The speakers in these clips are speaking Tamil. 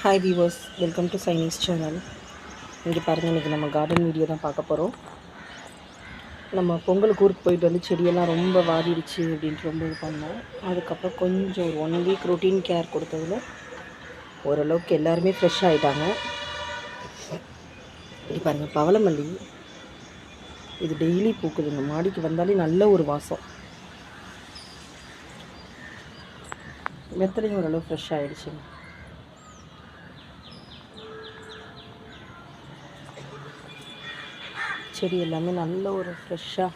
Hi viewers welcome to Chinese channel இங்கே பாருங்கள் இன்றைக்கி நம்ம கார்டன் வீடியோ தான் பார்க்க போகிறோம் நம்ம பொங்கலுக்கு ஊருக்கு போயிட்டு வந்து செடியெல்லாம் ரொம்ப வாடிடுச்சு அப்படின்ட்டு ரொம்ப இது பண்ணோம். அதுக்கப்புறம் கொஞ்சம் ஒரு ஒன் வீக் ரொட்டீன் கேர் கொடுத்ததில் ஓரளவுக்கு எல்லாருமே ஃப்ரெஷ் ஆகிட்டாங்க இது பாருங்கள் பவளமல்லி. இது டெய்லி பூக்குதுங்க மாடிக்கு வந்தாலே நல்ல ஒரு வாசம். வெத்தலையும் ஓரளவு ஃப்ரெஷ் ஆகிடுச்சுங்க செடி எல்லாமே நல்ல ஒரு ஃப்ரெஷ்ஷாக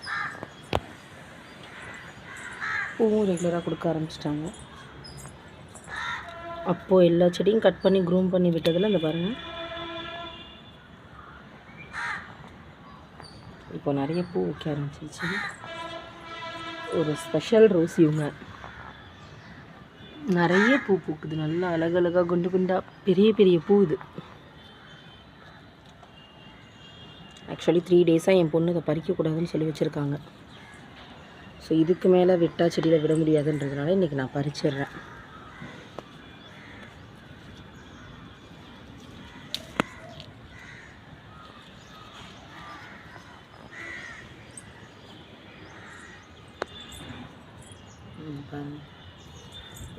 பூவும் ரெகுலராக கொடுக்க ஆரம்பிச்சிட்டாங்க. அப்போது எல்லா செடியும் கட் பண்ணி க்ரூம் பண்ணி விட்டதில் இந்த பாருங்கள் இப்போ நிறைய பூ வைக்க ஆரம்பிச்சிருச்சு. ஒரு ஸ்பெஷல் ரோஸ் இவங்க. நிறைய பூ பூக்குது. நல்லா அழகழகாக குண்டு குண்டாக பெரிய பெரிய பூ இது. ஆக்சுவலி த்ரீ டேஸாக என் பொண்ணு இதை பறிக்கக்கூடாதுன்னு சொல்லி வச்சுருக்காங்க. ஸோ இதுக்கு மேலே விட்டால் செடியில் விட முடியாதுன்றதுனால இன்றைக்கி நான் பறிச்சிடுறேன்.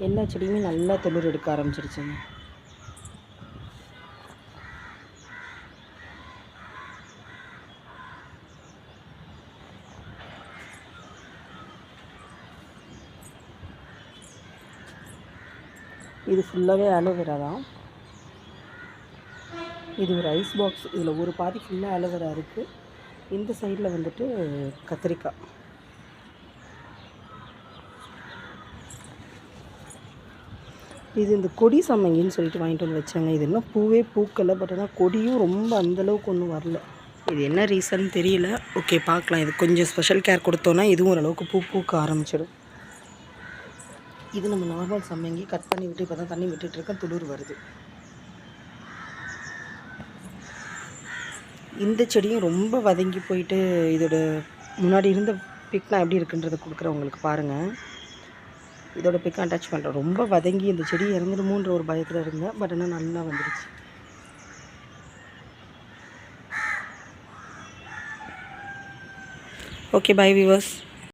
எல்லா செடியுமே நல்லா துளிர் எடுக்க ஆரம்பிச்சிருச்சுங்க. இது ஃபுல்லாகவே அலோவேரா தான் இது ஒரு ஐஸ் பாக்ஸ் இதில் ஒரு பாதி ஃபுல்லாக அலோவேரா இருக்குது இந்த சைடில் வந்துட்டு கத்திரிக்காய். இது இந்த கொடி சம்மங்கின்னு சொல்லிட்டு வாங்கிட்டு வந்து வச்சாங்க. இது இன்னும் பூவே பூக்கலை பட் ஆனால் கொடியும் ரொம்ப அந்தளவுக்கு ஒன்றும் வரல. இது என்ன ரீசன் தெரியல. ஓகே பார்க்கலாம். இது கொஞ்சம் ஸ்பெஷல் கேர் கொடுத்தோன்னா இதுவும் ஓரளவுக்கு பூ பூக்க ஆரம்பிச்சிடும். இது நம்ம நார்மல் சம்மங்கி கட் பண்ணி விட்டு இப்போ தான் தண்ணி விட்டுட்ருக்கேன் துளிர் வருது. இந்த செடியும் ரொம்ப வதங்கி போயிட்டு இதோட முன்னாடி இருந்த பிக்னா எப்படி இருக்குன்றதை கொடுக்குறேன் உங்களுக்கு பாருங்கள் இதோட பிக் அட்டாச் பண்ணுறேன் ரொம்ப வதங்கி இந்த செடி இறந்துடுமோன்ற ஒரு பயத்தில் இருந்தேன். பட் ஆனால் நல்லா வந்துடுச்சு ஓகே பை விவர்ஸ்